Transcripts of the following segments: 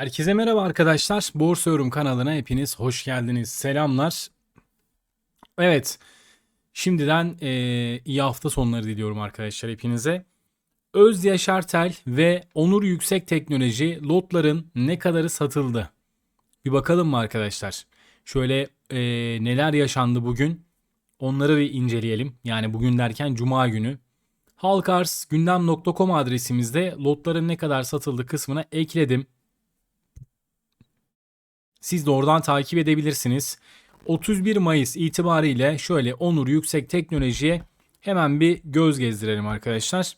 Herkese merhaba arkadaşlar. Borsa Yorum kanalına hepiniz hoş geldiniz. Selamlar. Evet. Şimdiden eee, iyi hafta sonları diliyorum arkadaşlar hepinize. Öz Yaşar Tel ve Onur Yüksek Teknoloji lotların ne kadarı satıldı? Bir bakalım mı arkadaşlar? Şöyle eee, neler yaşandı bugün? Onları bir inceleyelim. Yani bugün derken cuma günü. Halkars gündem.com adresimizde lotların ne kadar satıldı kısmına ekledim. Siz de oradan takip edebilirsiniz. 31 Mayıs itibariyle şöyle Onur Yüksek Teknoloji'ye hemen bir göz gezdirelim arkadaşlar.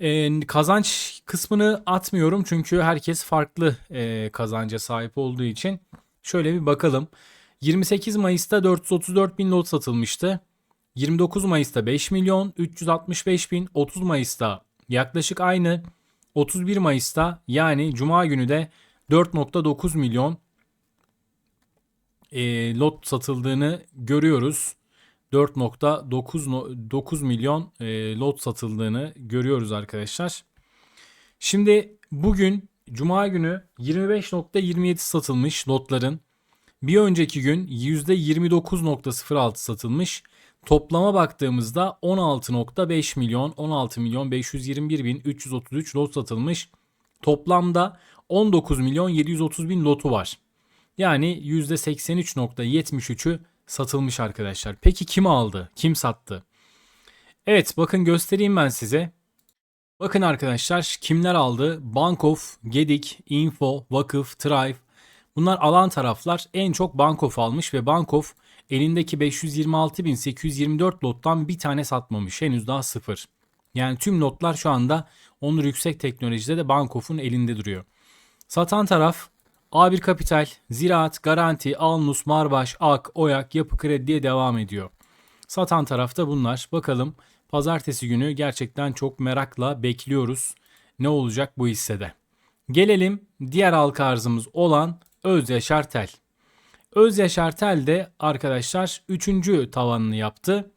Ee, kazanç kısmını atmıyorum çünkü herkes farklı e, kazanca sahip olduğu için. Şöyle bir bakalım. 28 Mayıs'ta 434 bin lot satılmıştı. 29 Mayıs'ta 5 milyon 365 bin 30 Mayıs'ta yaklaşık aynı 31 Mayıs'ta yani Cuma günü de 4.9 milyon e, lot satıldığını görüyoruz. 4.9 no- 9 milyon e, lot satıldığını görüyoruz arkadaşlar. Şimdi bugün Cuma günü 25.27 satılmış lotların. Bir önceki gün %29.06 satılmış. Toplama baktığımızda 16.5 milyon 16 milyon 521 bin 333 lot satılmış. Toplamda 19 milyon 730 bin lotu var. Yani %83.73'ü satılmış arkadaşlar. Peki kim aldı? Kim sattı? Evet bakın göstereyim ben size. Bakın arkadaşlar kimler aldı? Bankof, Gedik, Info, Vakıf, Thrive. Bunlar alan taraflar en çok Bankof almış ve Bankof elindeki 526.824 lottan bir tane satmamış. Henüz daha sıfır. Yani tüm lotlar şu anda Onur Yüksek Teknoloji'de de Bankof'un elinde duruyor. Satan taraf A1 Kapital, Ziraat, Garanti, Alnus, Marbaş, Ak, Oyak, Yapı Kredi diye devam ediyor. Satan tarafta bunlar. Bakalım pazartesi günü gerçekten çok merakla bekliyoruz. Ne olacak bu hissede? Gelelim diğer halka arzımız olan Öz Yaşar Tel. Öz Yaşar Tel de arkadaşlar 3. tavanını yaptı.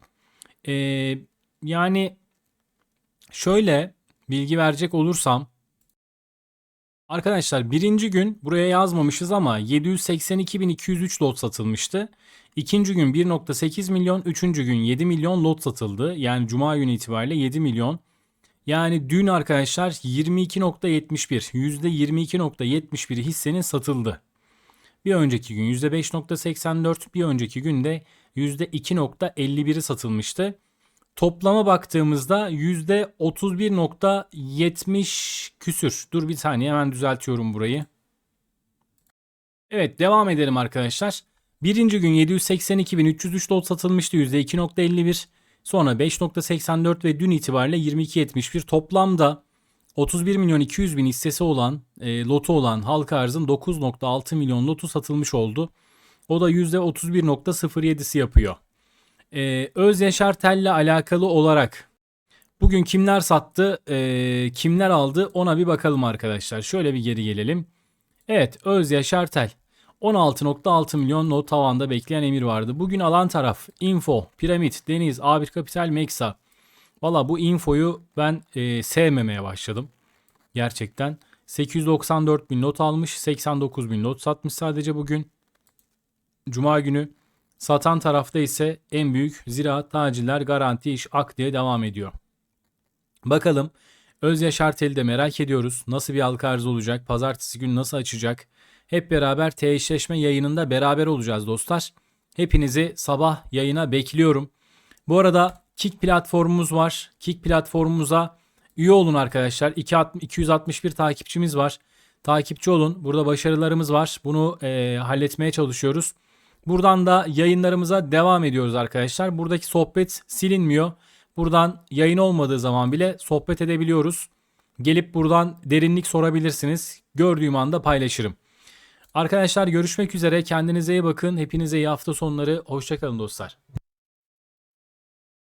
Ee, yani şöyle bilgi verecek olursam Arkadaşlar birinci gün buraya yazmamışız ama 782.203 lot satılmıştı. İkinci gün 1.8 milyon, üçüncü gün 7 milyon lot satıldı. Yani cuma günü itibariyle 7 milyon. Yani dün arkadaşlar 22.71, %22.71 hissenin satıldı. Bir önceki gün %5.84, bir önceki günde %2.51'i satılmıştı. Toplama baktığımızda %31.70 küsür. Dur bir saniye hemen düzeltiyorum burayı. Evet devam edelim arkadaşlar. Birinci gün 782.303 lot satılmıştı %2.51. Sonra 5.84 ve dün itibariyle 22.71 toplamda 31 milyon 200 bin hissesi olan e, lotu olan halka arzın 9.6 milyon lotu satılmış oldu. O da %31.07'si yapıyor. Ee, Öz Yaşar Tel'le alakalı olarak bugün kimler sattı, e, kimler aldı ona bir bakalım arkadaşlar. Şöyle bir geri gelelim. Evet Öz Yaşar Tel 16.6 milyon not tavanda bekleyen emir vardı. Bugün alan taraf Info, Piramit, Deniz, A1 Kapital, Meksa. Valla bu infoyu ben e, sevmemeye başladım. Gerçekten. 894 bin not almış. 89 bin not satmış sadece bugün. Cuma günü. Satan tarafta ise en büyük ziraat, taciller, garanti, iş, ak diye devam ediyor. Bakalım Öz Yaşar Tel'i de merak ediyoruz. Nasıl bir halka arz olacak? Pazartesi günü nasıl açacak? Hep beraber T eşleşme yayınında beraber olacağız dostlar. Hepinizi sabah yayına bekliyorum. Bu arada Kick platformumuz var. Kick platformumuza üye olun arkadaşlar. 261 takipçimiz var. Takipçi olun. Burada başarılarımız var. Bunu e, halletmeye çalışıyoruz. Buradan da yayınlarımıza devam ediyoruz arkadaşlar. Buradaki sohbet silinmiyor. Buradan yayın olmadığı zaman bile sohbet edebiliyoruz. Gelip buradan derinlik sorabilirsiniz. Gördüğüm anda paylaşırım. Arkadaşlar görüşmek üzere. Kendinize iyi bakın. Hepinize iyi hafta sonları. Hoşçakalın dostlar.